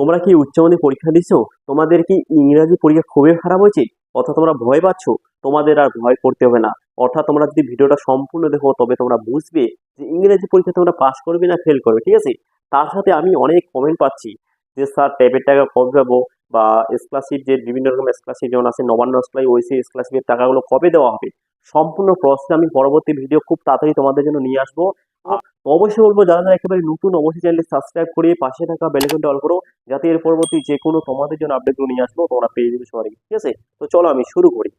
তোমরা কি উচ্চ মাধ্যমিক পরীক্ষা দিছো? তোমাদের কি ইংরাজি পরীক্ষা খুবই খারাপ হয়েছে? অর্থাৎ তোমরা ভয় পাচ্ছ? তোমাদের আর ভয় করতে হবে না। অর্থাৎ তোমরা যদি ভিডিওটা সম্পূর্ণ দেখো, তবে তোমরা বুঝবে যে ইংরেজি পরীক্ষা তোমরা পাস করবে না ফেল করবে, ঠিক আছে? তার সাথে আমি অনেক কমেন্ট পাচ্ছি যে, স্যার ট্যাবের টাকা কবে পাবো? বা স্কলারশিপ যে, বিভিন্ন রকম স্কলারশিপ যেমন আছে, নবান্ন স্কলার ওইসি স্কলারশিপের টাকাগুলো কবে দেওয়া হবে? সম্পূর্ণ প্রসেস আমি পরবর্তী ভিডিও খুব তাড়াতাড়ি তোমাদের জন্য নিয়ে আসব। অবশ্যই বলব, যারা যারা একেবারে নতুন, অবশ্যই চ্যানেলটি সাবস্ক্রাইব করে পাশে থাকা বেলেকনটা অল করো, যাতে এর পরবর্তী যে কোনো তোমাদের জন্য আপডেটগুলো নিয়ে আসব, তোমরা পেয়ে যাবে সবারই ঠিক আছে? তো চলো আমি শুরু করি।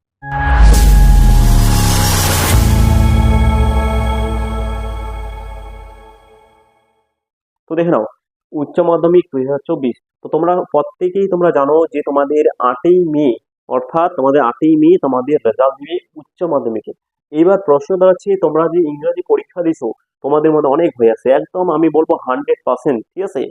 তো দেখে নাও, উচ্চ মাধ্যমিক দুই হাজার চব্বিশ। তো তোমরা প্রত্যেকেই তোমরা জানো যে তোমাদের আটই মে অর্থাৎ তোমাদের আটই মে, তোমাদের রেজাল্ট দিবে উচ্চ মাধ্যমিকে। এইবার প্রশ্ন দাঁড়াচ্ছে, তোমরা যে ইংরাজি পরীক্ষা দিছো, তোমাদের মধ্যে অনেক হয়ে আছে। একদম আমি বলব হান্ড্রেড পার্সেন্ট ঠিক আছে?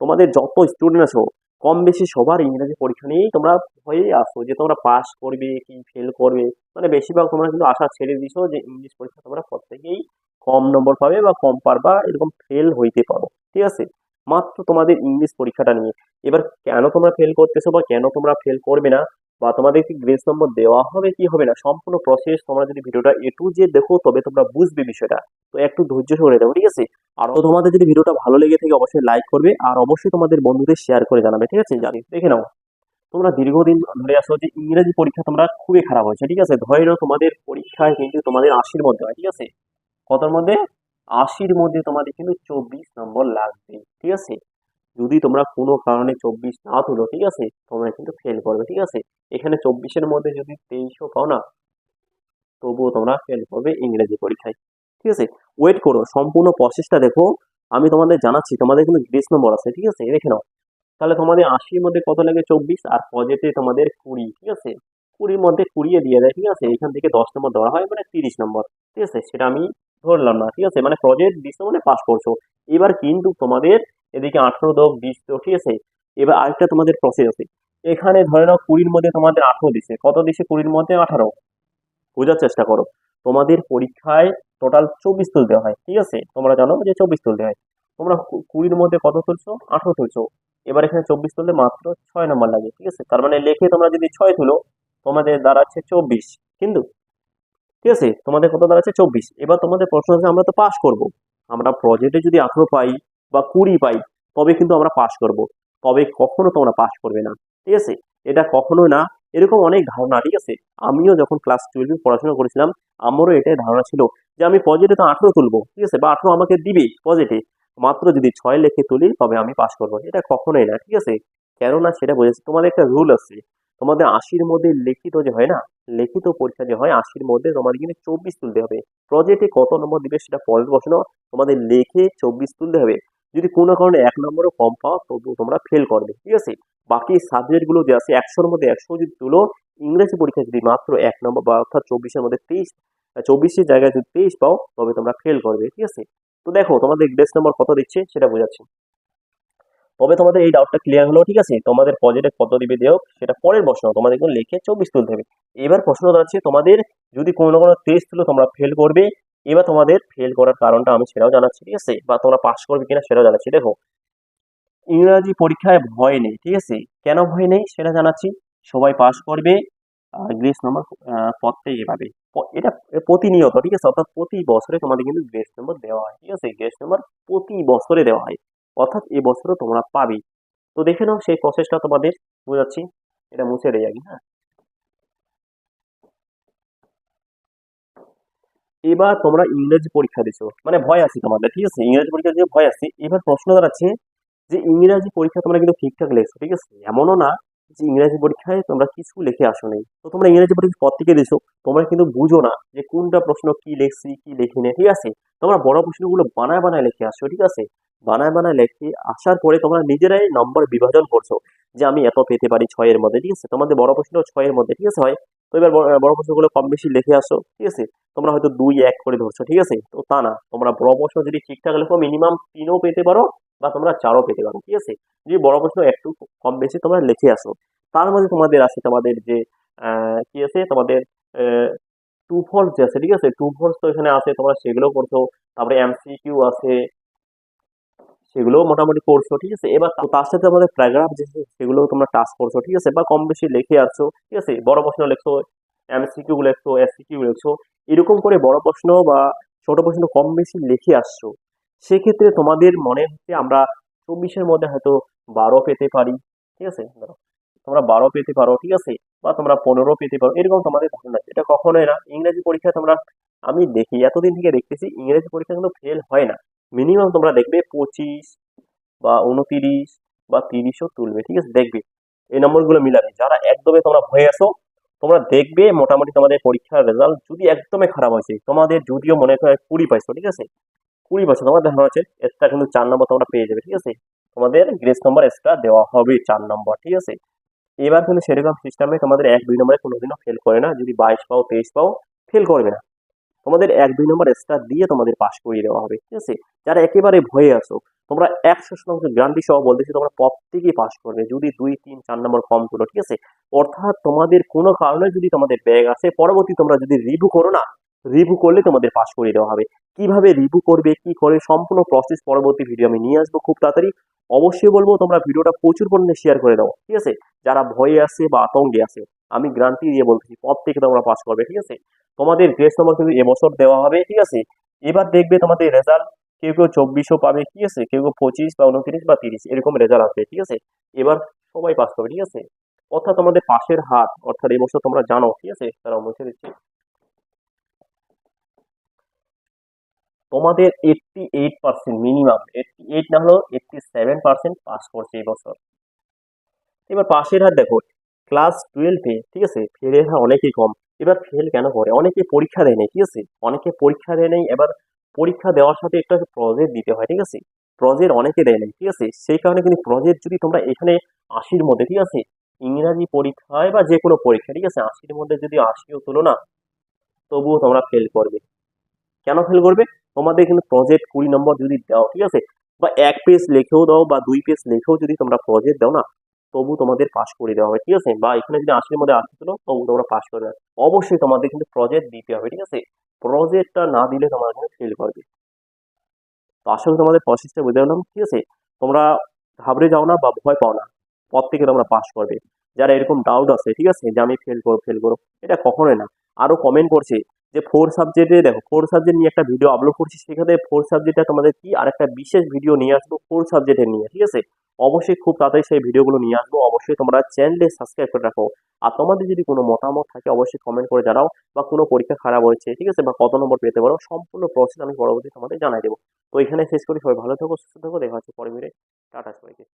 তোমাদের যত স্টুডেন্ট আছো কম বেশি সবার ইংরাজি পরীক্ষা নিয়েই তোমরা হয়েই আসো যে তোমরা পাস করবে কি ফেল করবে। মানে বেশিরভাগ তোমরা কিন্তু আশা ছেড়ে দিছো যে ইংলিশ পরীক্ষা তোমরা প্রত্যেকেই কম নম্বর পাবে বা কম পারবা, এরকম ফেল হইতে পারো, ঠিক আছে? মাত্র তোমাদের ইংলিশ পরীক্ষাটা নিয়ে। এবার কেন তোমরা ফেল করতেছো বা কেন তোমরা ফেল করবে না বা তোমাদের কি গ্রেস নম্বর দেওয়া হবে কি হবে না, সম্পূর্ণ প্রসেস তোমরা যদি ভিডিওটা এ টু যে দেখো, তবে তোমরা বুঝবে বিষয়টা। তো একটু ধৈর্য সরে দেখো ঠিক আছে? আর তোমাদের যদি ভিডিওটা ভালো লেগে থাকে, অবশ্যই লাইক করবে, আর অবশ্যই তোমাদের বন্ধুদের শেয়ার করে জানাবে, ঠিক আছে? জানি, দেখে নাও। তোমরা দীর্ঘদিন ধরে আসো যে ইংরেজি পরীক্ষা তোমরা খুবই খারাপ হয়েছে, ঠিক আছে? ধরে নাও, তোমাদের পরীক্ষায় কিন্তু তোমাদের আশির মধ্যে হয়, ঠিক আছে? কতর মধ্যে? আশির মধ্যে তোমাদের কিন্তু চব্বিশ নম্বর লাগবে, ঠিক আছে? যদি তোমরা কোনো কারণে চব্বিশ না তুলো, ঠিক আছে? তোমরা কিন্তু ফেল করবে, ঠিক আছে? এখানে চব্বিশের মধ্যে যদি তেইশও পাও না, তবুও তোমরা ফেল করবে ইংরেজি পরীক্ষায়, ঠিক আছে? ওয়েট করো, সম্পূর্ণ প্রসেসটা দেখো। আমি তোমাদের জানাচ্ছি, তোমাদের কিন্তু গ্রেস নম্বর আছে, ঠিক আছে? দেখে নাও। তাহলে তোমাদের আশির মধ্যে কত লাগে চব্বিশ? আর পজেটে তোমাদের কুড়ি, ঠিক আছে? কুড়ির মধ্যে কুড়িয়ে দিয়ে দেয়, ঠিক আছে? এখান থেকে দশ নম্বর ধরা হয় মানে তিরিশ নম্বর, ঠিক আছে? সেটা আমি ধরলাম না, ঠিক আছে? মানে প্রজেক্ট দিচ্ছ মানে পাস করছ। এবার কিন্তু তোমাদের এদিকে আঠেরো দশ বিশ তো ঠিক আছে এবার আরেকটা তোমাদের প্রসেস আছে। এখানে ধরে নাও কুড়ির মধ্যে তোমাদের আঠেরো দিছে। কত দিছে কুড়ির মধ্যে? আঠারো। বোঝার চেষ্টা করো। তোমাদের পরীক্ষায় টোটাল চব্বিশ তুলতে হয়, ঠিক আছে? তোমরা জানো যে চব্বিশ তুলতে হয়। তোমরা কুড়ির মধ্যে কত তুলছো? আঠেরো তুলছো। এবার এখানে চব্বিশ তুললে মাত্র ছয় নম্বর লাগে, ঠিক আছে? তার মানে লেখে তোমরা যদি ছয় তুলো, তোমাদের দাঁড়াচ্ছে চব্বিশ। কিন্তু, ঠিক আছে? তোমাদের কত দাঁড়াচ্ছে? চব্বিশ। এবার তোমাদের প্রশ্ন আছে আমরা তো পাস করব। আমরা প্রজেক্টে যদি আঠেরো পাই বা কুড়ি পাই তবে কিন্তু আমরা পাশ করব। তবে কখনো তোমরা পাশ করবে না। ঠিক আছে? এটা কখনো না। এরকম অনেক ধারণা, ঠিক আছে? আমিও যখন ক্লাস টুয়েলভে পড়াশোনা করেছিলাম, আমারও এটাই ধারণা ছিল যে আমি পজিটে তো আঠেরো তুলবো। ঠিক আছে? বা আঠেরো আমাকে দিবে পজিটে মাত্র যদি ছয় লেখে তুলি, তবে আমি পাশ করব। এটা কখনোই না, ঠিক আছে? কেননা সেটা বোঝাচ্ছে তোমাদের একটা রুল আছে। তোমাদের আশির মধ্যে লিখিত যে হয় না, লিখিত পরীক্ষা যে হয়, আশির মধ্যে তোমাদের কিন্তু চব্বিশ তুলতে হবে। প্রজেক্টে কত নম্বর দিবে সেটা পরের প্রশ্ন। তোমাদের লেখে চব্বিশ তুলতে হবে। যদি কোনো কারণে এক নম্বরও কম পাও তবুও তোমরা ফেল করবে, ঠিক আছে? বাকি সাবজেক্টগুলো যে আছে, একশোর মধ্যে একশো যদি তুলো, ইংরেজি পরীক্ষা যদি মাত্র এক নম্বর বা অর্থাৎ চব্বিশের মধ্যে তেইশ চব্বিশের জায়গায় যদি তেইশ পাও, তবে তোমরা ফেল করবে, ঠিক আছে? তো দেখো, তোমাদের গ্রেস নম্বর কত দিচ্ছে, সেটা বোঝাচ্ছি। তবে তোমাদের এই ডাউটটা ক্লিয়ার হলো, ঠিক আছে? তোমাদের পজিটে কত দিবে দেও সেটা পরের প্রশ্ন, তোমাদের লিখে চব্বিশ তুলতে হবে। এবার প্রশ্ন দাঁড়াচ্ছে তোমাদের, যদি কোনো কোনো টেস্ট তুলো, তোমরা ফেল করবে এবার তোমাদের ফেল করার কারণটা আমি সেটাও জানাচ্ছি, ঠিক আছে? বা তোমরা পাস করবে কিনা সেটাও জানাচ্ছি, দেখো। ইংরাজি পরীক্ষায় ভয় নেই, ঠিক আছে? কেন ভয় নেই সেটা জানাচ্ছি। সবাই পাস করবে গ্রেস নম্বর প্রত্যেকে পাবে এটা প্রতিনিয়ত, ঠিক আছে? অর্থাৎ প্রতি বছরে তোমাদের কিন্তু গ্রেস নম্বর দেওয়া হয়, ঠিক আছে? গ্রেস নম্বর প্রতি বছরে দেওয়া হয়, অর্থাৎ এই বছরও তোমরা পাবে। তো দেখে নাও সেই প্রসেসটা তোমাদের, বোঝাচ্ছি? এটা মুছে দেয় আগে হ্যাঁ? এবার তোমরা ইংরেজি পরীক্ষা দিছো। মানে ভয় আছে তোমাদের, ঠিক আছে? ইংরেজি পরীক্ষা যে ভয় আছে। এবার প্রশ্ন দাঁড়াচ্ছে যে, ইংরেজি পরীক্ষা তোমরা কিন্তু ঠিকঠাক লেখছো, ঠিক আছে? এমনও না যে, ইংরেজি পরীক্ষায় তোমরা কিছু লিখে আসো নাই। তো তোমরা ইংরেজি পরীক্ষা পর থেকে দিছো, তোমরা কিন্তু বুঝো না যে, কোনটা প্রশ্ন কি লিখছি, কি লিখি না ঠিক আছে? তোমরা বড় প্রশ্নগুলো বানায় বানায় লিখে আসো, ঠিক আছে? বানায় বানায় লিখে আসার পরে তোমরা নিজেরাই নম্বর বিভাজন করছ যে, আমি এত পেতে পারি ছয়ের মধ্যে, ঠিক আছে? তোমাদের বড় প্রশ্ন ছয়ের মধ্যে, ঠিক আছে হয় তো এবার বড় প্রশ্নগুলো কম বেশি লিখে আসো, ঠিক আছে? তোমরা হয়তো দুই এক করে ধরছো, ঠিক আছে? তো তা না, তোমরা বড় প্রশ্ন যদি ঠিকঠাক লেখো মিনিমাম তিনও পেতে পারো বা তোমরা চারও পেতে পারো, ঠিক আছে? যদি বড় প্রশ্ন একটু কম বেশি তোমরা লিখে আসো। তার মধ্যে তোমাদের আছে তোমাদের যে কি আছে? তোমাদের টু ফলস যে আছে, ঠিক আছে? টু ফলস তো এখানে আছে, তোমরা সেগুলো করছ। তারপরে এমসিকিউ আছে সেগুলো মোটামুটি করছ ঠিক আছে? এবার তার সাথে আমাদের প্যারাগ্রাফ যে সেগুলো তোমরা টাচ করছ, ঠিক আছে? বা কম বেশি লিখে আসছো, ঠিক আছে? বড় প্রশ্ন লিখছো এমসিকিউ লিখছো এসসিকিউ লিখছো, এরকম করে বড় প্রশ্ন বা ছোট প্রশ্ন কম বেশি লিখে আসছো, সেক্ষেত্রে তোমাদের মনে হচ্ছে আমরা চব্বিশের মধ্যে হয়তো বারো পেতে পারি, ঠিক আছে? তোমরা বারো পেতে পারো, ঠিক আছে? বা তোমরা পনেরো পেতে পারো, এরকম তোমাদের ধারণা। এটা কখনোই না। ইংরেজি পরীক্ষায় তোমরা, আমি দেখি, এতদিন থেকে দেখতেছি, ইংরেজি পরীক্ষা কিন্তু ফেল হয় না। মিনিমাম তোমরা দেখবে পঁচিশ বা উনতিরিশ বা তিরিশও তুলবে, ঠিক আছে? দেখবে। এই নম্বরগুলো মিলাবে। যারা একদমে তোমরা ভয়ে আসো তোমরা দেখবে মোটামুটি তোমাদের পরীক্ষার রেজাল্ট যদি একদমই খারাপ হয়েছে, তোমাদের যদিও মনে হয় কুড়ি পাইছো, ঠিক আছে? কুড়ি পাইছো তোমার দেখা হচ্ছে এক্সট্রা কিন্তু চার নম্বর তোমরা পেয়ে যাবে, ঠিক আছে? তোমাদের গ্রেস নম্বর এক্সট্রা দেওয়া হবে চার নম্বর, ঠিক আছে? এবার কিন্তু সেরকম সিস্টেমে তোমাদের এক, দুই নম্বরে কোনোদিনও ফেল করে না। যদি বাইশ পাও, তেইশ পাও ফেল করবে না। তোমাদের এক, দুই নম্বর স্টার দিয়ে তোমাদের পাশ করিয়ে দেওয়া হবে, ঠিক আছে? যারা একেবারে ভয়ে আসো তোমরা একশো শতাংশ গ্যারান্টি সহ বলতেছি, তোমরা প্রত্যেকেই পাস করবে, যদি দুই, তিন, চার নম্বর কম করো ঠিক আছে? অর্থাৎ তোমাদের কোনো কারণে যদি তোমাদের ব্যাগ আসে পরবর্তী তোমরা যদি রিভিউ করো না রিভিউ করলে তোমাদের পাস করিয়ে দেওয়া হবে। কীভাবে রিভিউ করবে, কি করে, সম্পূর্ণ প্রসেস পরবর্তী ভিডিও আমি নিয়ে আসব খুব তাড়াতাড়ি। অবশ্যই বলব, তোমরা ভিডিওটা প্রচুর পরিমাণে শেয়ার করে দাও, ঠিক আছে? যারা ভয়ে আছে বা আতঙ্কে আছে আমি গ্যারান্টি দিয়ে বলতেছি থেকে তোমরা পাস করবে, ঠিক আছে? তোমাদের গ্রেস নম্বর কিন্তু এবছর দেওয়া হবে, ঠিক আছে? এবার দেখবে তোমাদের রেজাল্ট কেউ কেউ চব্বিশও পাবে, ঠিক আছে? কেউ কেউ পঁচিশ বা উনত্রিশ বা তিরিশ, এরকম রেজাল্ট আসবে, ঠিক আছে? এবার সবাই পাস করবে, ঠিক আছে? অর্থাৎ তোমাদের পাশের হাত, অর্থাৎ এবছর তোমরা জানো, ঠিক আছে? তারা মুছে দিচ্ছি। তোমাদের eighty eight percent minimum eighty eight না হলেও এইটটি সেভেন পার্সেন্ট পাস করছে এই বছর। এবার পাশের হাত দেখো ক্লাস টুয়েলভে ঠিক আছে? ফেলের হার অনেকেই কম। এবার ফেল কেন করে? অনেকে পরীক্ষা দেয় নাই, ঠিক আছে? অনেকে পরীক্ষা দেয় নেই, এবার পরীক্ষা দেওয়ার সাথে একটা প্রজেক্ট দিতে হয়, ঠিক আছে? প্রজেক্ট অনেকে দেয় নাই, ঠিক আছে? সেই কারণে কিন্তু প্রজেক্ট যদি তোমরা এখানে আশির মধ্যে, ঠিক আছে? ইংরাজি পরীক্ষায় বা যে কোনো পরীক্ষা ঠিক আছে? আশির মধ্যে যদি আশিও তোলো না তবুও তোমরা ফেল করবে। কেন ফেল করবে? তোমাদের কিন্তু প্রজেক্ট কুড়ি নম্বর যদি দাও, ঠিক আছে? বা এক পেজ লিখেও দাও বা দুই পেজ লিখেও যদি তোমরা প্রজেক্ট দাও না তবু তোমাদের পাস করে দেওয়া হবে, ঠিক আছে? বা এখানে যদি আশির মধ্যে আশি ছিল তবু তোমরা পাস করবে। অবশ্যই তোমাদের কিন্তু প্রজেক্ট দিতে হবে, ঠিক আছে? প্রজেক্টটা না দিলে তোমরা কিন্তু ফেল করবে। তো আসলে তোমাদের প্রসেসটা বুঝে গেলাম, ঠিক আছে? তোমরা ঘাবড়ে যাও না বা ভয় পাও না প্রত্যেকে তোমরা পাস করবে। যারা এরকম ডাউট আছে, ঠিক আছে? যে আমি ফেল করো ফেল করো এটা কখনোই না। আরও কমেন্ট করছে যে ফোর সাবজেক্টে দেখো ফোর সাবজেক্ট নিয়ে একটা ভিডিও আপলোড করছি, সেখানে ফোর সাবজেক্টটা তোমাদের কি? আর একটা বিশেষ ভিডিও নিয়ে আসব ফোর সাবজেক্টের নিয়ে, ঠিক আছে? অবশ্যই খুব তাড়াতাড়ি সেই ভিডিওগুলো নিয়ে আসব। অবশ্যই তোমরা চ্যানেলে সাবস্ক্রাইব করে রাখো। আর তোমাদের যদি কোনো মতামত থাকে, অবশ্যই কমেন্ট করে জানাও বা কোনো পরীক্ষা খারাপ হয়েছে, ঠিক আছে? বা কত নম্বর পেতে পারো, সম্পূর্ণ প্রসেস আমি পরবর্তী তোমাদের জানাই দেবো। তো এখানে শেষ করি। সবাই ভালো থাকো, সুস্থ থাকো। দেখা হচ্ছে পরে মিলে টাটা সবাইকে।